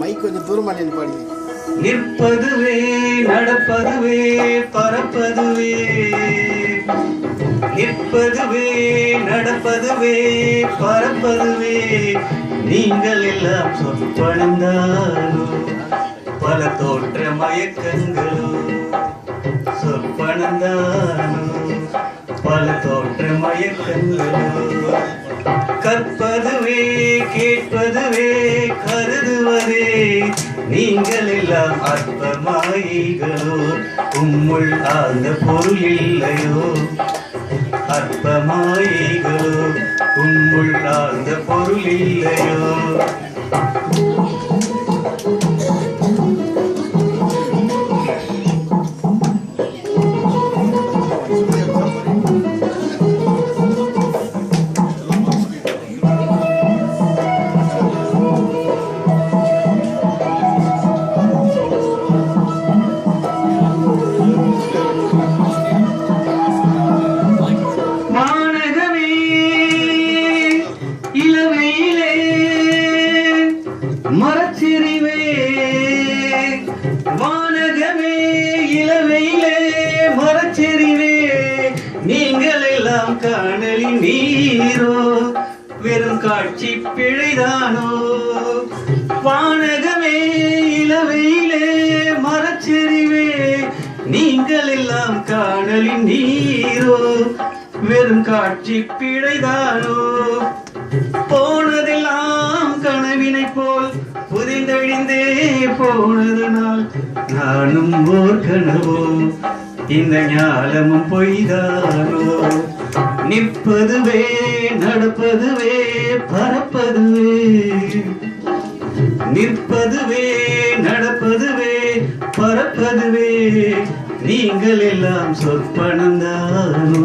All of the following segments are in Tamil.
மைக் கொஞ்சம் தூரமா நின்று பாடுங்க நிற்பதுவே நடப்பதுவே பறப்பதுவே. நிற்பதுவே நடப்பதுவே பறப்பதுவே. நீங்கள் எல்லாம் சொற்பனந்தானோ பல தோற்ற மயக்கங்களோ சொற்பனந்தானோ பல தோற்ற மயக்கங்களோ கற்பதுவே கேட்பதுவே கருதுவதே நீங்கள் எல்லாம் அற்பமாயிகளோ? உம்முள் ஆழ்ந்த பொருள் இல்லையோ? அற்பமாயிகளோ? உம்முள் ஆழ்ந்த பொருள் இல்லையோ? மரச்சிறிவே வானகமே இளவையிலே மரச்செறிவே நீங்கள் எல்லாம் காணலி நீரோ வெறும் காட்சி பிழைதானோ? வானகமே இளவையிலே மரச்செறிவே நீங்கள் எல்லாம் காணலி நீரோ வெறும் காட்சி பிழைதானோ? போனதெல்லாம் கனவினை போல் புதிந்தழிந்தே போனதனால் நானும் ஓர் கனவோ இந்த ஞாலமும் பொய்தானோ. நிற்பதுவே நடப்பதுவே பறப்பதுவே. நிற்பதுவே நடப்பதுவே பறப்பதுவே. நீங்கள் எல்லாம் சொற்பணந்தானோ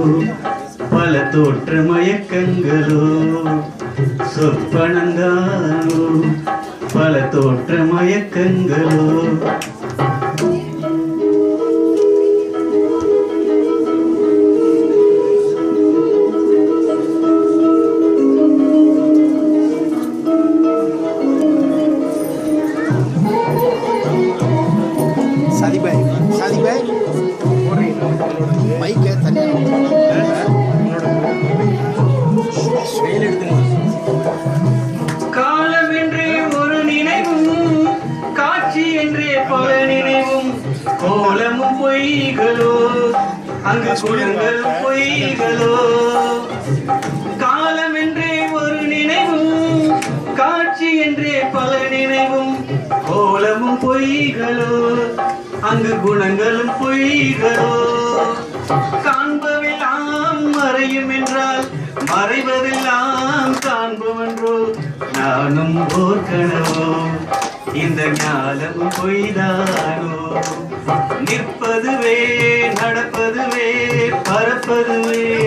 பல தோற்ற மயக்கங்களோ சொற்பணந்தானோ பல தோற்ற மயக்கங்களோ என்றே பல நினைவும். கோலமும் பொய்களோ? அங்கு குழங்கள் பொய்களோ? காலம் என்றே ஒரு நினைவும். காட்சி என்றே பல நினைவும். கோலமும் பொய்களோ? அங்கு குணங்களும் பொய்களோ? காண்பவெல்லாம் மறையும் என்றால் மறைவதெல்லாம் காண்பவன்றோ? நானும் ஓர் கனவோ இந்த ஞானமும் பொய்தானோ நிற்பதுவே நடப்பதுவே பரப்பதுவே.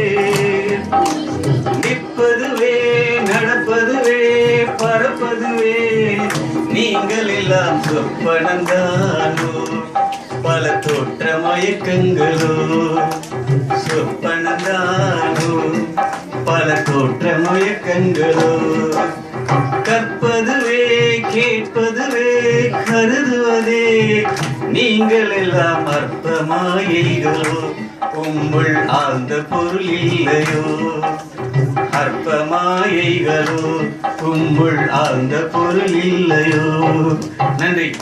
நிற்பதுவே நடப்பதுவே பரப்பதுவே. நீங்கள் எல்லாம் சொப்பனந்தானோ? பல தோற்ற மயக்கங்களோ? சொப்பனந்தானோ? பல தோற்ற மயக்கங்களோ? கற்பதுவே கேட்பதுவே கருதுவதே. நீங்கள் எல்லாம் அற்பமாயிகளோ உங்கள் ஆழ்ந்த பொருள் இல்லையோ? அற்பமாயைகளோ உங்கள் ஆழ்ந்த பொருள் இல்லையோ? நன்றி.